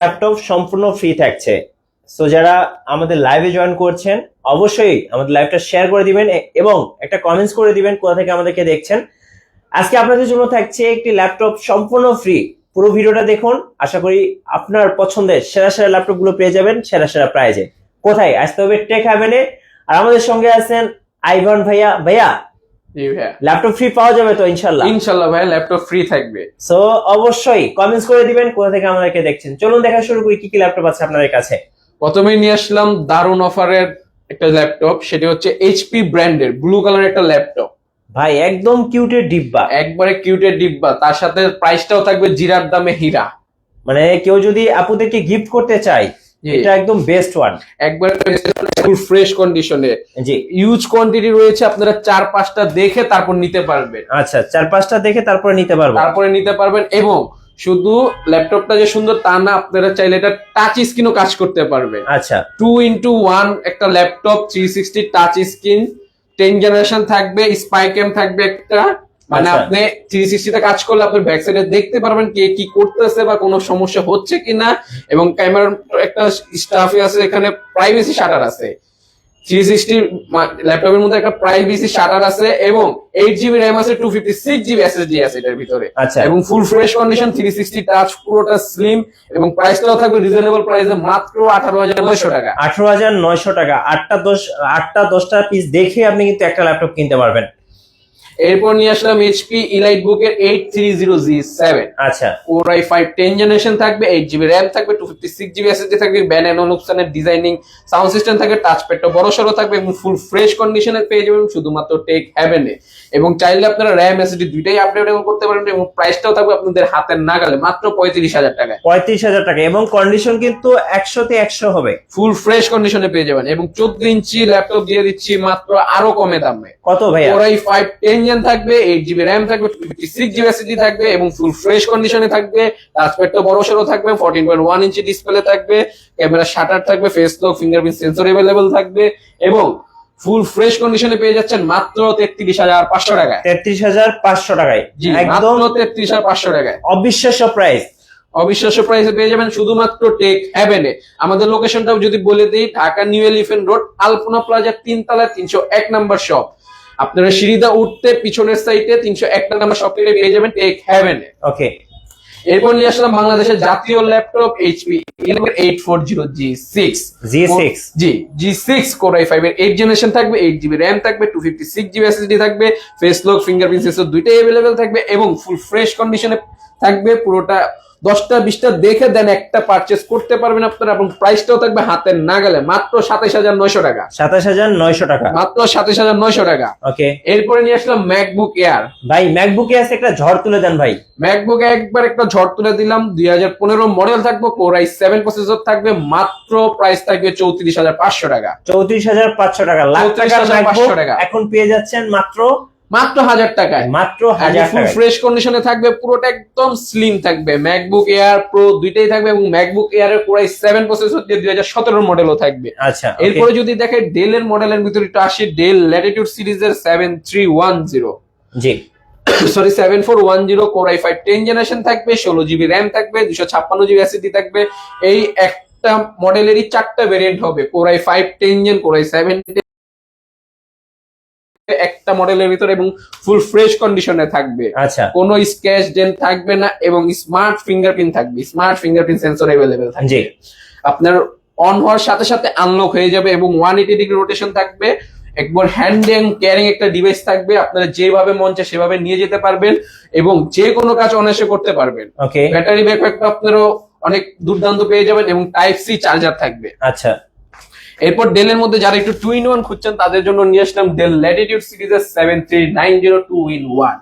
Laptop সম্পূর্ণ free থাকছে। So যারা আমাদের লাইভে জয়েন করছেন, অবশ্যই আমাদের লাইভটা শেয়ার করে দিবেন এবং একটা কমেন্টস করে দিবেন কোথা থেকে আমাদেরকে দেখছেন। আজকে আপনাদের জন্য থাকছে একটি ল্যাপটপ সম্পূর্ণ ফ্রি পুরো ভিডিওটা দেখুন, আশা করি আপনার পছন্দের সেরা সেরা ল্যাপটপগুলো পেয়ে যাবেন, সেরা সেরা প্রাইজে কোথায়? আসতে হবে টেক হ্যাভেনে আর আমাদের সঙ্গে আছেন আইভান ভাইয়া। ভাইয়া ল্যাপটপ ফ্রি পাওয়া যাবে তো ইনশাল্লাহ ইনশাল্লাহ ভাইয়া ল্যাপটপ ফ্রি থাকবে। সো অবশ্যই কমেন্টস করে দিবেন কোথা থেকে আমাদেরকে দেখছেন। চলুন দেখা শুরু করি কি কি ল্যাপটপ আছে আপনাদের কাছে। প্রথমেই নিয়ে আসলাম দারুণ অফারের একটা ল্যাপটপ সেটি হচ্ছে এইচপি ব্র্যান্ডের ব্লু কালার একটা ল্যাপটপ ভাই একদম কিউটের ডিব্বা। একবারে কিউটের ডিব্বা তার সাথে প্রাইসটাও থাকবে জিরার দামে হীরা। মানে কেউ যদি আপুদেরকে গিফট করতে চায়। এটা একদম বেস্ট ওয়ান একবার ফুল ফ্রেশ কন্ডিশনে জি। ইউজ কোয়ান্টিটি রয়েছে আপনারা চার পাঁচটা দেখে তারপর নিতে পারবেন। আচ্ছা চার পাঁচটা দেখে তারপরে নিতে পারবেন তারপরে নিতে পারবেন এবং শুধু ল্যাপটপটা যে সুন্দর তা না আপনারা চাইলে এটা টাচ স্ক্রিনও কাজ করতে পারবেন। আচ্ছা। টু ইন্টু ওয়ান একটা laptop three sixty touch screen ten generation থাকবে স্পাইকেম থাকবে একটা। মানে আচ্ছা। আপনি থ্রি সিক্সটিতে কাজ করলে আপনি ব্যাক সাইডে দেখতে পারবেন কে কি করতেছে বা কোনো সমস্যা হচ্ছে কিনা। এবং ক্যামেরার একটা স্টাফ আছে এখানে প্রাইভেসি শাটার আছে। থ্রি সিক্সটি ল্যাপটপের মধ্যে একটা প্রাইভেসি শাটার আছে এবং এইট জিবি র্যাম আছে two fifty six GB SSD আছে এটার ভিতরে। আচ্ছা। এবং full fresh condition three sixty touch পুরোটা স্লিম এবং প্রাইসটাও থাকবে রিজনেবল প্রাইসে মাত্র আঠারো হাজার নয়শো টাকা। আঠারো হাজার নয়শো টাকা। আটটা দশ আটটা দশটা পিস দেখে আপনি কিন্তু একটা ল্যাপটপ কিনতে পারবেন। এরপর নিয়ে আসলাম এইচপি ইলাইট বুকের eight three zero G seven আচ্ছা। Core i five ten generation থাকবে এইট জিবি র্যাম থাকবে two fifty six GB SSD থাকবে ব্যান অ্যানোলুকসানের ডিজাইনিং সাউন্ড সিস্টেম থাকবে টাচ প্যাডটা বড় সড়ো থাকবে এবং ফুল ফ্রেশ কন্ডিশনে পেয়ে যাবেন শুধুমাত্র টেক হ্যাভেনে এবং চাইলে আপনারা র্যাম এসএসডি দুইটাই আপডেট করতে পারবেন এবং প্রাইসটাও থাকবে আপনাদের হাতের নাগালে মাত্র পঁয়ত্রিশ হাজার টাকায়। পঁয়ত্রিশ হাজার টাকা এবং কন্ডিশন কিন্তু একশোতে একশো হবে। ফুল ফ্রেশ কন্ডিশনে পেয়ে যাবেন এবং চোদ্দ ইঞ্চি ল্যাপটপ দিয়ে দিচ্ছি মাত্র আরও কমে দামে। কত ভাইয়া? Core i five ten gen থাকবে এইট জিবি র্যাম থাকবে ফিফটি সিক্স জিবি এসএসডি থাকবে এবং ফুল ফ্রেশ কন্ডিশনে থাকবে। টাচপ্যাডটা বড় সড়ো থাকবে fourteen point one inch display থাকবে। ক্যামেরা শাটার থাকবে face lock fingerprint sensor available থাকবে এবং ফুল ফ্রেশ কন্ডিশনে পেয়ে যাচ্ছেন মাত্র তেত্রিশ হাজার পাঁচশো টাকায়। তেত্রিশ হাজার পাঁচশো টাকায়। একদম তেত্রিশ হাজার পাঁচশো টাকায়। অবিশ্বাস্য প্রাইস অবিশ্বাস্য প্রাইসে পেয়ে যাবেন শুধুমাত্র টেক হ্যাভেনে আমাদের লোকেশনটাও যদি বলে দিই Dhaka New Elephant Road Alpana প্লাজার তিন তলায় তিনশো এক নম্বর শপ আপনারা সিঁড়িদা উঠতে পিছনের সাইডে তিনশো একটা নাম্বার শপ থেকে পেয়ে যাবেন টেক হ্যাভেনে ওকে এরপর নিয়ে আসলাম বাংলাদেশের জাতীয় laptop HP eight four zero G six G six G G six core i five এর এইট জেনারেশন থাকবে এইট জিবি র্যাম থাকবে two fifty six GB SSD থাকবে ফেস লক ফিঙ্গারপ্রিন্ট সেন্সর দুইটাই অ্যাভেলেবেল থাকবে এবং ফুল ফ্রেশ কন্ডিশনে থাকবে পুরোটা দশটা বিশটা দেখে দেন একটা পারচেস করতে পারবেন আপনারা এবং প্রাইসটাও থাকবে হাতের নাগালে। মাত্র সাতাইশ হাজার নয়শো টাকা। সাতাশ হাজার নয়শো টাকা। মাত্র সাতাইশ হাজার নয়শো টাকা। ওকে এরপরে নিয়ে আসলাম ম্যাকবুক এয়ার ভাই ম্যাকবুক এয়ার একটা ঝড় তুলে দেন ভাই। ম্যাকবুক একবার একটা ঝড় তুলে দিলাম দুই হাজার পনেরো মডেল থাকবে কোরাই সেভেন প্রসেসর থাকবে মাত্র প্রাইস থাকবে চৌত্রিশ হাজার পাঁচশো টাকা। চৌত্রিশ হাজার পাঁচশো টাকা। লাখ টাকার 34,500 টাকা। এখন পেয়ে যাচ্ছেন মাত্র মাত্র হাজার টাকায়। মাত্র হাজার ফুল ফ্রেশ কন্ডিশনে থাকবে পুরোটা একদম স্লিম থাকবে। ম্যাকবুক এয়ার প্রো দুইটাই থাকবে এবং ম্যাকবুক এয়ার এর কোরাই সেভেন প্রসেসর দিয়ে দুই হাজার সতেরো মডেলও থাকবে। আচ্ছা এরপরে যদি দেখে ডেল এর মডেলের ভিতরে একটু আসি ডেল ল্যাটিটিউড সিরিজের seven three one zero G. Sorry seven four one zero core i five ten generation থাকবে ষোলো জিবি র্যাম থাকবে দুশো ছাপ্পান্ন জিবি এসএসডি থাকবে। এই একটা মডেলেরই চারটা ভেরিয়েন্ট হবে core i five ten gen core i seven একটা মডেলের ভিতরে এবং ফুল ফ্রেশ কন্ডিশনে থাকবে। আচ্ছা। কোনো স্ক্যাচ ডেন্ট থাকবে না এবং স্মার্ট ফিঙ্গারপ্রিন্ট থাকবে। স্মার্ট ফিঙ্গারপ্রিন্ট সেন্সর অ্যাভেলেবেল থাকবে। আপনার অন হওয়ার সাথে সাথে আনলক হয়ে যাবে এবং ওয়ান এইটি ডিগ্রি রোটেশন থাকবে। একবার হ্যান্ড এন্ড ক্যারিং একটা ডিভাইস থাকবে। আপনারা যেভাবে মন চায় সেভাবে নিয়ে যেতে পারবেন এবং যে কোনো কাজ অনায়াসে করতে পারবেন। ব্যাটারি ব্যাকআপটা আপনারও অনেক দুর্দান্ত পেয়ে যাবেন এবং টাইপ সি চার্জার থাকবে। আচ্ছা। এরপর ডেলের মধ্যে যারা একটু টু ইন ওয়ান খুঁজছেন, তাদের জন্য নিয়ে আসলাম ডেল ল্যাটিটিউড সিরিজের seven three nine zero two in one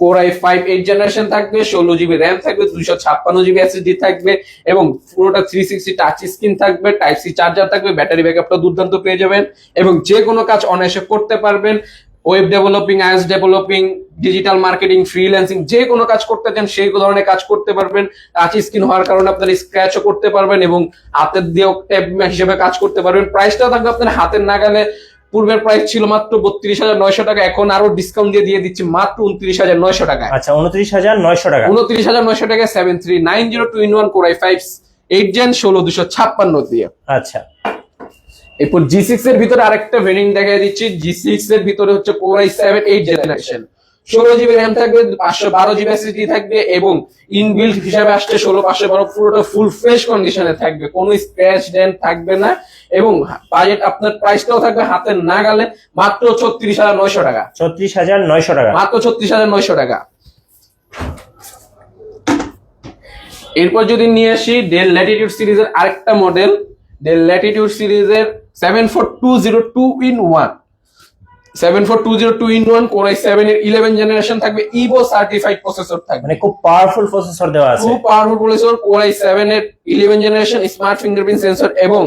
core i five eight generation থাকবে, ষোলো জিবি র্যাম থাকবে দুশো ছাপ্পান্ন জিবি এসএসডি থাকবে এবং পুরোটা থ্রি সিক্সটি টাচ স্ক্রিন থাকবে টাইপ সি চার্জার থাকবে ব্যাটারি ব্যাকআপটা দুর্দান্ত পেয়ে যাবেন এবং যে কোনো কাজ অনায়াসে করতে পারবেন। Web developing iOS developing digital marketing freelancing যে কোনো কাজ করতে চান সেই ধরনের কাজ করতে পারবেন। টাচ স্ক্রিন হওয়ার কারণে আপনার স্ক্র্যাচও করতে পারবেন এবং হাতের দিয়েও ট্যাব হিসেবে কাজ করতে পারবেন। প্রাইসটাও থাকবে আপনার হাতের নাগালে। পূর্বের প্রাইস ছিল মাত্র বত্রিশ হাজার নয়শো টাকা এখন আরও ডিসকাউন্ট দিয়ে দিয়ে দিচ্ছি মাত্র উনত্রিশ হাজার নয়শো টাকা আচ্ছা উনত্রিশ হাজার নয়শো টাকা। উনত্রিশ হাজার নয়শো টাকা seven three nine zero two in one core i five eight gen ষোলো দুশো ছাপ্পান্ন দিয়ে। আচ্ছা। এরপর জি সিক্স এর ভিতরে আরেকটা ভেরিয়েন্ট দেখা দিচ্ছি। জি সিক্স এর ভিতরে হচ্ছে core i seven eight generation ষোলো জিবি র্যাম থাকবে পাঁচশো বারো জিবি এসএসডি থাকবে এবং ইনবিল্ট হিসাবে আসছে ষোলো পাঁচশো বারো পুরোটা ফুল ফ্রেশ কন্ডিশনে থাকবে। কোনো স্ক্র্যাচ ডেন্ট থাকবে না এবং বাজেট আপনার প্রাইসটাও থাকবে হাতের নাগালে মাত্র ছত্রিশ হাজার নয়শো টাকা। ছত্রিশ হাজার নয়শো টাকা। মাত্র ছত্রিশ হাজার নয়শো টাকা। এরপর যদি নিয়ে আসি ডেল ল্যাটিটিউড সিরিজের আরেকটা মডেল ডেল ল্যাটিটিউড সিরিজের seven four two zero two in one seven four two zero two in one core i seven এর ইলেভেন জেনারেশন থাকবে ইভো সার্টিফাইড প্রসেসর থাকবে। মানে খুব পাওয়ারফুল প্রসেসর দেওয়া আছে। খুব powerful processor core i seven এর eleven generation smart fingerprint sensor এবং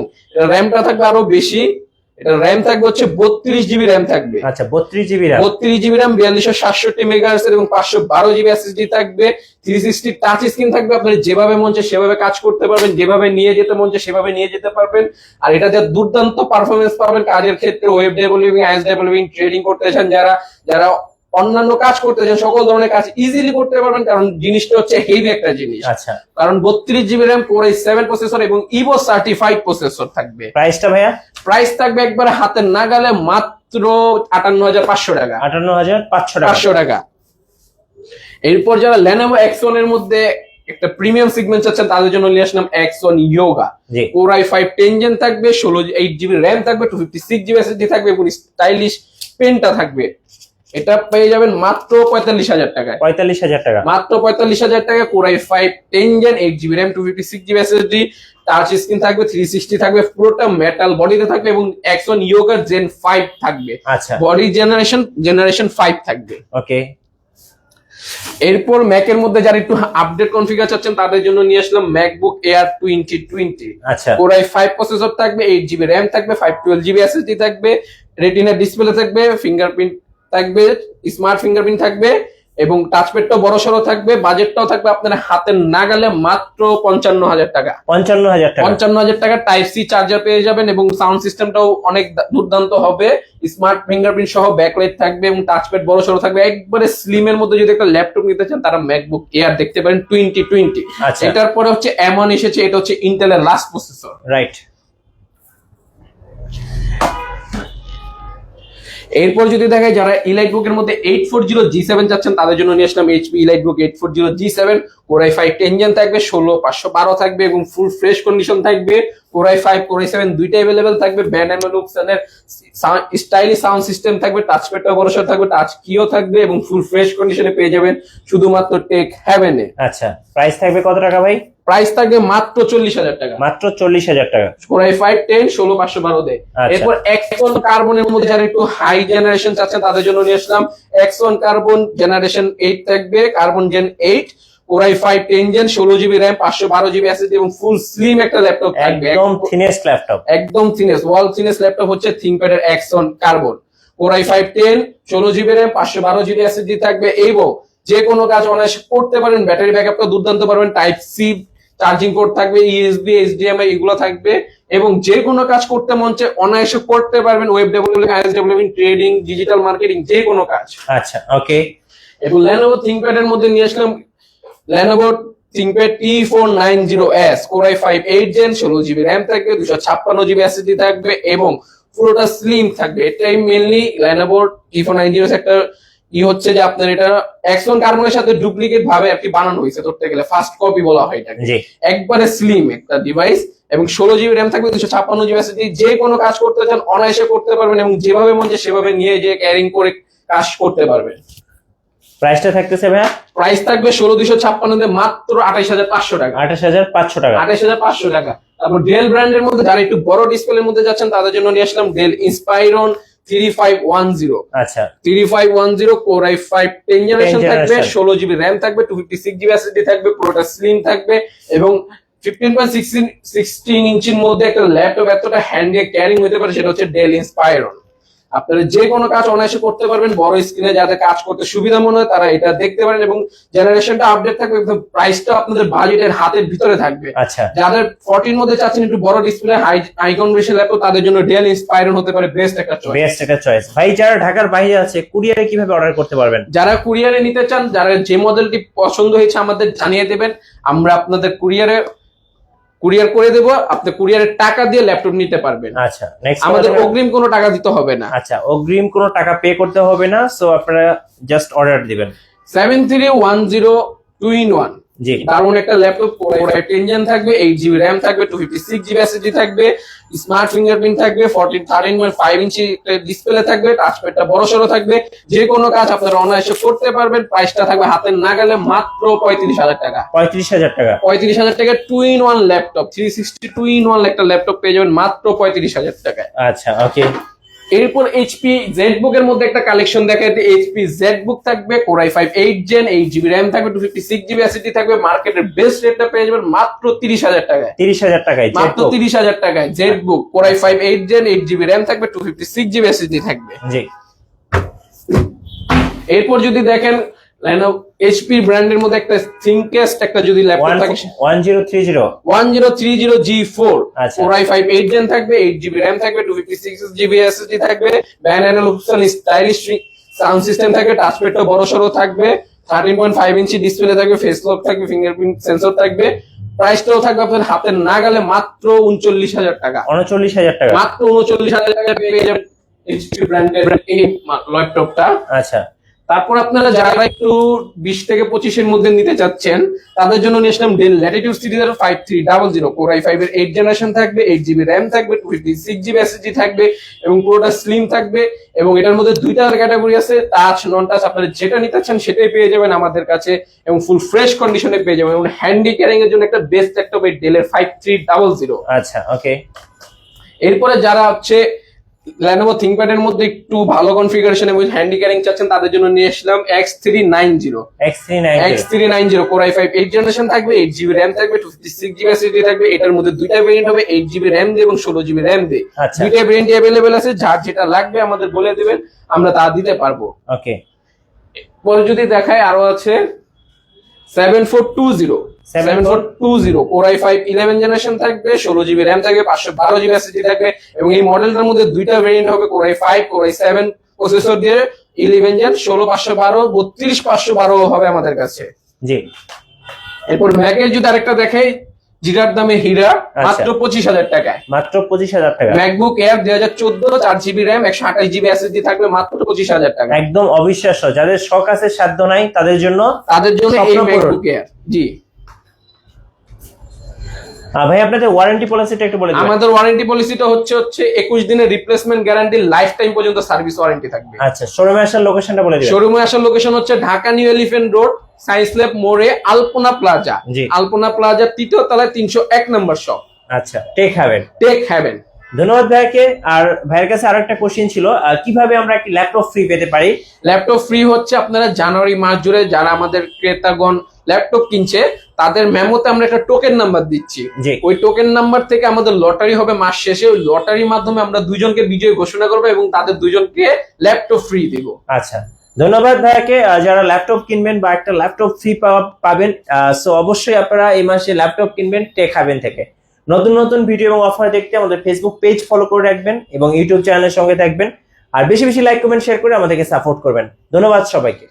র্যামটা থাকবে আরও বেশি। এটা র্যাম থাকবে হচ্ছে বত্রিশ জিবি র্যাম থাকবে। আচ্ছা বত্রিশ জিবি র্যাম বত্রিশ জিবি র্যাম বিয়াল্লিশশো সাতষট্টি মেগাহার্স এবং পাঁচশো বারো জিবি এসএসডি থাকবে। থ্রি সিক্সটি টাচ স্ক্রিন থাকবে আপনি যেভাবে মন চায় সেভাবে কাজ করতে পারবেন যেভাবে নিয়ে যেতে মন চায় সেভাবে নিয়ে যেতে পারবেন। আর এটা যে দুর্দান্ত পারফরমেন্স পাবেন কাজের ক্ষেত্রে web developing S developing trading করতে চান যারা যারা অন্যান্য কাজ করতে চান সকল ধরনের কাজ ইজিলি করতে পারবেন কারণ জিনিসটা হচ্ছে হেভি একটা জিনিস। আচ্ছা। কারণ বত্রিশ GB RAM core seven processor এবং ইভো সার্টিফাইড প্রসেসর থাকবে। প্রাইসটা ভাইয়া? প্রাইস থাকবে একবারে হাতের নাগালে মাত্র আটান্ন হাজার পাঁচশো টাকা। আটান্ন হাজার পাঁচশো টাকা। পাঁচশো টাকা। এরপর যারা ল্যানোভো এক্সন এর মধ্যে একটা প্রিমিয়াম সিগমেন্ট চাচ্ছেন তাদের জন্য নিয়ে আসলাম X one Yoga core i five ten gen থাকবে ষোলো এইট জিবি র্যাম থাকবে two fifty six GB SSD থাকবে এবং স্টাইলিশ পেনটা থাকবে। এটা পেয়ে যাবেন মাত্র পঁয়তাল্লিশ হাজার টাকায়। পঁয়তাল্লিশ হাজার টাকা। মাত্র পঁয়তাল্লিশ হাজার টাকা core i five ten gen eight GB RAM two fifty six GB SSD touch screen থাকবে থ্রি সিক্সটি থাকবে পুরোটা মেটাল বডিতে থাকবে এবং এক্সন ইয়োগার জেন ফাইভ থাকবে। আচ্ছা। বডি জেনারেশন জেনারেশন ফাইভ থাকবে। ওকে এরপর ম্যাকের মধ্যে যারা একটু আপডেট কনফিগার চাচ্ছেন তাদের জন্য নিয়ে আসলাম ম্যাকবুক এয়ার টোয়েন্টি টোয়েন্টি আচ্ছা। কোরাই ফাইভ প্রসেসর থাকবে এইট জিবি র্যাম থাকবে ফাইভ টুয়েলভ জিবি এসএসডি থাকবে রেটিনা ডিসপ্লে থাকবে ফিঙ্গারপ্রিন্ট থাকবে স্মার্ট ফিঙ্গারপ্রিন্ট থাকবে এবং টাচপ্যাডটাও বড় সড়ো থাকবে বাজেটটাও থাকবে আপনার হাতের নাগালে মাত্র পঞ্চান্ন হাজার টাকা। পঞ্চান্ন হাজার টাকা। পঞ্চান্ন হাজার টাকা টাইপ সি চার্জার পেয়ে যাবেন এবং সাউন্ড সিস্টেমটাও অনেক দুর্দান্ত হবে। স্মার্ট ফিঙ্গারপ্রিন্ট সহ ব্যাকলাইট থাকবে এবং টাচপ্যাড বড় সড়ো থাকবে। একবারে স্লিমের মধ্যে যদি একটা ল্যাপটপ নিতে চান তারা ম্যাকবুক এয়ার দেখতে পারেন টোয়েন্টি টোয়েন্টি আচ্ছা। এটার পরে হচ্ছে এমন এসেছে এটা হচ্ছে ইন্টেলের লাস্ট প্রসেসর রাইট এরপর যদি দেখে যারা ইলাইট বুকের মধ্যে eight four zero G seven চাচ্ছেন, তাদের জন্য নিয়ে আসলাম HP Elite Book eight four zero G seven core i five ten gen থাকবে, ষোলো, পাঁচশো বারো থাকবে এবং ফুল ফ্রেশ কন্ডিশন থাকবে। Core i five core i seven দুইটা অ্যাভেলেবেল থাকবে। ব্যান্ড অ্যামেলুকসনের স্টাইলিশ সাউন্ড সিস্টেম থাকবে টাচপ্যাডটা বড় সড় থাকবে টাচ কিও থাকবে এবং ফুল ফ্রেশ কন্ডিশনে পেয়ে যাবেন শুধুমাত্র টেক হ্যাভেনে আচ্ছা প্রাইস থাকবে কত টাকা ভাই? প্রাইস থাকবে মাত্র চল্লিশ হাজার টাকা। মাত্র চল্লিশ হাজার টাকা। কোরাই ফাইভ টেন ষোলো পাঁচশো বারো দেয় আচ্ছা। এরপর এক্সন কার্বনের মধ্যে যারা একটু হাই জেনারেশন চাচ্ছেন তাদের জন্য নিয়ে আসলাম। X one carbon generation eight থাকবে carbon gen eight core i five ten gen ষোলো জিবি র্যাম পাঁচশো বারো জিবি এসএসডি এবং ফুল স্লিম একটা ল্যাপটপ থাকবে। একদম থিনেস্ট ল্যাপটপ একদম থিনেস ওয়াল থিনেস ল্যাপটপ হচ্ছে থিংকপ্যাডের X one carbon core i five ten ষোলো জিবি র্যাম পাঁচশো বারো জিবি এসএসডি থাকবে এবং যে কোনো কাজ অনায়াসে করতে পারেন ব্যাটারি ব্যাকআপটা দুর্দান্ত পারবেন টাইপ সি চার্জিং পোর্ট থাকবে E ইউএসবি এইচডিএমআই এগুলো থাকবে এবং যে কোনো কাজ করতে মন চায় অনায়াসে করতে পারবেন web developing iOS developing trading digital marketing যে কোনো কাজ। আচ্ছা ওকে এবং ল্যানোভো থিংকপ্যাড এর মধ্যে নিয়ে আসলাম Lenovo ThinkPad T four nine zero S core i five eight gen ষোলো জিবি র্যাম থাকবে দুশো ছাপ্পান্ন জিবি এসএসডি থাকবে এবং পুরোটা স্লিম থাকবে। এটাই mainly Lenovo T four nine zero একটা ই হচ্ছে যে আপনার এটা এক্সন কার্বনের সাথে ডুপ্লিকেট ভাবে কি বানানো হয়েছে ধরতে গেলে ফার্স্ট কপি বলা হয় এটাকে। একবারে স্লিম একটা ডিভাইস এবং ষোলো জিবি র্যাম থাকবে দুশো ছাপ্পান্ন জিবি এসএসডি যে কোনো কাজ করতে চান অনায়াসে করতে পারবেন এবং যেভাবে মন চায় সেভাবে নিয়ে যে ক্যারিং করে কাজ করতে পারবেন। প্রাইসটা থাকতেছে ভাইয়া? প্রাইস থাকবে ষোলো দুশো ছাপ্পান্নতে মাত্র আঠাইশ হাজার পাঁচশো টাকা। আঠাশ হাজার পাঁচশো টাকা। আঠাইশ হাজার পাঁচশো টাকা। তারপর ডেল ব্র্যান্ডের মধ্যে যারা একটু বড় ডিসপ্লের মধ্যে যাচ্ছেন তাদের জন্য নিয়ে আসলাম Dell Inspiron three five one zero আচ্ছা। Three five one zero core i five ten generation থাকবে ষোলো জিবি র্যাম থাকবে two fifty six GB SSD থাকবে পুরোটা স্লিম থাকবে এবং ফিফটিন পয়েন্ট সিক্সটিন সিক্সটিন ইঞ্চির মধ্যে একটা ল্যাপটপ এতটা হ্যান্ড ক্যারিং হতে পারে সেটা হচ্ছে ডেল ইন্সপাইরন আপনারা যে কোনো কাজ অনায়াসে করতে পারবেন। বড় স্ক্রিনে যাদের কাজ করতে সুবিধা মনে হয় তারা এটা দেখতে পারেন এবং জেনারেশনটা আপডেট থাকবে একদম প্রাইসটা আপনাদের বাজেটের হাতের ভিতরে থাকবে। আচ্ছা। যাদের ফর্টির মধ্যে চাচ্ছেন একটু বড় ডিসপ্লে হাই আইকন বেশি ল্যাপটপ তাদের জন্য ডেল ইন্সপাইরন হতে পারে বেস্ট একটা চয়েস বেস্ট একটা চয়েস ভাই যারা ঢাকার বাইরে আছে কুরিয়ারে কীভাবে অর্ডার করতে পারবেন? যারা কুরিয়ারে নিতে চান যারা যে মডেলটি পছন্দ হয়েছে আমাদের জানিয়ে দেবেন। আমরা আপনাদের কুরিয়ারে কুরিয়ার করে দেবো আপনি কুরিয়ারের টাকা দিয়ে ল্যাপটপ নিতে পারবেন। আচ্ছা নেক্সট আমাদের অগ্রিম কোনো টাকা দিতে হবে না। আচ্ছা অগ্রিম কোনো টাকা পে করতে হবে না সো আপনারা জাস্ট অর্ডার দিবেন। Seven three one zero two in one G. দারুণ একটা laptop core i ten gen থাকবে এইট জিবি র্যাম থাকবে two fifty six GB SSD থাকবে স্মার্ট ফিঙ্গারপ্রিন্ট থাকবে fourteen thirteen point five inch display থাকবে টাচপ্যাডটা বড় সড়ো থাকবে যে কোনো কাজ আপনারা অনায়াসে করতে পারবেন প্রাইসটা থাকবে হাতের নাগালে মাত্র পঁয়ত্রিশ হাজার টাকা। পঁয়ত্রিশ হাজার টাকা। পঁয়ত্রিশ হাজার টাকা two in one laptop three sixty two in one একটা ল্যাপটপ পেয়ে যাবেন মাত্র পঁয়ত্রিশ হাজার টাকায়। আচ্ছা ওকে এরপর এইচপি জেড বুকের মধ্যে একটা কালেকশন দেখায়। এইচপি জেড বুক থাকবে core i five eight gen eight GB RAM থাকবে two fifty six GB SSD থাকবে মার্কেটের বেস্ট রেটটা পেয়ে যাবেন মাত্র তিরিশ হাজার টাকায়। তিরিশ হাজার টাকায় মাত্র তিরিশ হাজার টাকায় Z Book core i five eight gen eight GB RAM থাকবে two fifty six GB SSD থাকবে। জি। এরপর যদি দেখেন এইচপি ব্র্যান্ডের মধ্যে একটা থিঙ্কেস্ট একটা যদি ল্যাপটপ থাকে one zero three zero one zero three zero G four আচ্ছা। Four i five eight gen থাকবে এইট জিবি র্যাম থাকবে two fifty six GB SSD থাকবে Bang and Olufsen stylish sound system থাকবে টাচপ্যাডটা বড় সড়ো থাকবে thirteen point five inch display থাকবে ফেস লক থাকবে ফিঙ্গারপ্রিন্ট সেন্সর থাকবে। প্রাইসটাও থাকবে আপনার হাতে না নাগালে মাত্র উনচল্লিশ হাজার টাকা। উনচল্লিশ হাজার টাকা। মাত্র উনচল্লিশ হাজার টাকা পেয়ে যাবেন এইচপি ব্র্যান্ডের এই ল্যাপটপটা আচ্ছা। তারপর আপনারা যারা একটু বিশ থেকে পঁচিশের মধ্যে নিতে চাচ্ছেন তাদের জন্য নিয়ে আসলাম ডেল ল্যাটিটিউড সিরিজের five three double zero core i five এর এইট জেনারেশন থাকবে এইট জিবি র্যাম থাকবে two fifty six GB SSD থাকবে এবং পুরোটা স্লিম থাকবে এবং এটার মধ্যে দুইটা ক্যাটাগরি আছে টাচ নন টাচ আপনারা যেটা নিতে চান সেটাই পেয়ে যাবেন আমাদের কাছে এবং ফুল ফ্রেশ কন্ডিশনে পেয়ে যাবেন এবং হ্যান্ডি ক্যারিং এর জন্য একটা বেস্ট ল্যাপটপ এই ডেলের ফাইভ থ্রি ডাবল জিরো আচ্ছা ওকে এরপরে যারা হচ্ছে Lenovo ThinkPad এর মধ্যে একটু ভালো কনফিগারেশন এবং হ্যান্ডি ক্যারিং চাচ্ছেন তাদের জন্য নিয়ে আসলাম X three nine zero X three nine zero core i five eight generation থাকবে এইট জিবি র্যাম থাকবে two fifty six GB SSD থাকবে এটার মধ্যে দুইটা ভেরিয়েন্ট হবে এইট জিবি র্যাম দিয়ে এবং ষোলো জিবি র্যাম দিয়ে। আচ্ছা। দুইটা ভেরিয়েন্ট অ্যাভেলেবেল আছে যার যেটা লাগবে আমাদের বলে দিবেন আমরা তা দিতে পারব। ওকে পরে যদি দেখায় আরও আছে seven four two zero seven four two zero core i five eleven generation থাকবে ষোলো জিবি র্যাম থাকবে পাঁচশো বারো জিবি এসএসডি থাকবে এবং এই মডেলটার মধ্যে দুইটা ভেরিয়েন্ট হবে core i five core i seven processor দিয়ে ইলেভেন জেন ষোলো পাঁচশো বারো বত্রিশ পাঁচশো বারো হবে আমাদের কাছে। জি। এরপর ম্যাকের যদি আরেকটা দেখাই জিরার দামে হীরা মাত্র পঁচিশ হাজার টাকায় মাত্র পঁচিশ হাজার টাকা। ম্যাকবুক এয়ার দুই হাজার চোদ্দ চার জিবি র্যাম একশো আঠাশ জিবি এসএসডি থাকবে মাত্র পঁচিশ হাজার টাকা। একদম অবিশ্বাস্য। যাদের শখ আছে সাধ্য নাই তাদের জন্য তাদের জন্য এই ম্যাকবুক এয়ার জি। ভাই আপনাদের ওয়ারেন্টি পলিসিটা একটু বলে আমাদের ওয়ারেন্টি পলিসিটা হচ্ছে হচ্ছে একুশ দিনের রিপ্লেসমেন্ট গ্যারান্টি লাইফ টাইম পর্যন্ত সার্ভিস ওয়ারেন্টি থাকবে। আচ্ছা শোরুমে আসার লোকেশনটা বলে দিবেন। শোরুমে আসার লোকেশন হচ্ছে Dhaka New Elephant Road science lab মোড়ে আলপনা প্লাজা। আলপনা প্লাজা তৃতীয় তলায় তিনশো এক নম্বর শপ আচ্ছা টেক হ্যাভেন টেক হ্যাভেন ধন্যবাদ ভাইকে। আর ভাইয়ের কাছে আরও একটা কোশ্চেন ছিল কীভাবে আমরা একটি ল্যাপটপ ফ্রি পেতে পারি? ল্যাপটপ ফ্রি হচ্ছে আপনারা জানুয়ারি মাস জুড়ে যারা আমাদের ক্রেতাগণ ল্যাপটপ কিনছে তাদের মেমোতে আমরা একটা টোকেন নাম্বার দিচ্ছি। ওই টোকেন নাম্বার থেকে আমাদের লটারি হবে মাস শেষে ওই লটারির মাধ্যমে আমরা দুজনকে বিজয়ী ঘোষণা করব এবং তাদের দুজনকে ল্যাপটপ ফ্রি দিব। আচ্ছা। ধন্যবাদ ভাইয়াকে। যারা ল্যাপটপ কিনবেন বা একটা ল্যাপটপ ফ্রি পাবেন সো অবশ্যই আপনারা এই মাসে ল্যাপটপ কিনবেন টেক হাবেন থেকে। নতুন নতুন ভিডিও এবং অফার দেখতে আমাদের ফেসবুক পেজ ফলো করে রাখবেন এবং ইউটিউব চ্যানেলের সঙ্গে থাকবেন। আর বেশি বেশি লাইক কমেন্ট শেয়ার করে আমাদেরকে সাপোর্ট করবেন। ধন্যবাদ সবাইকে।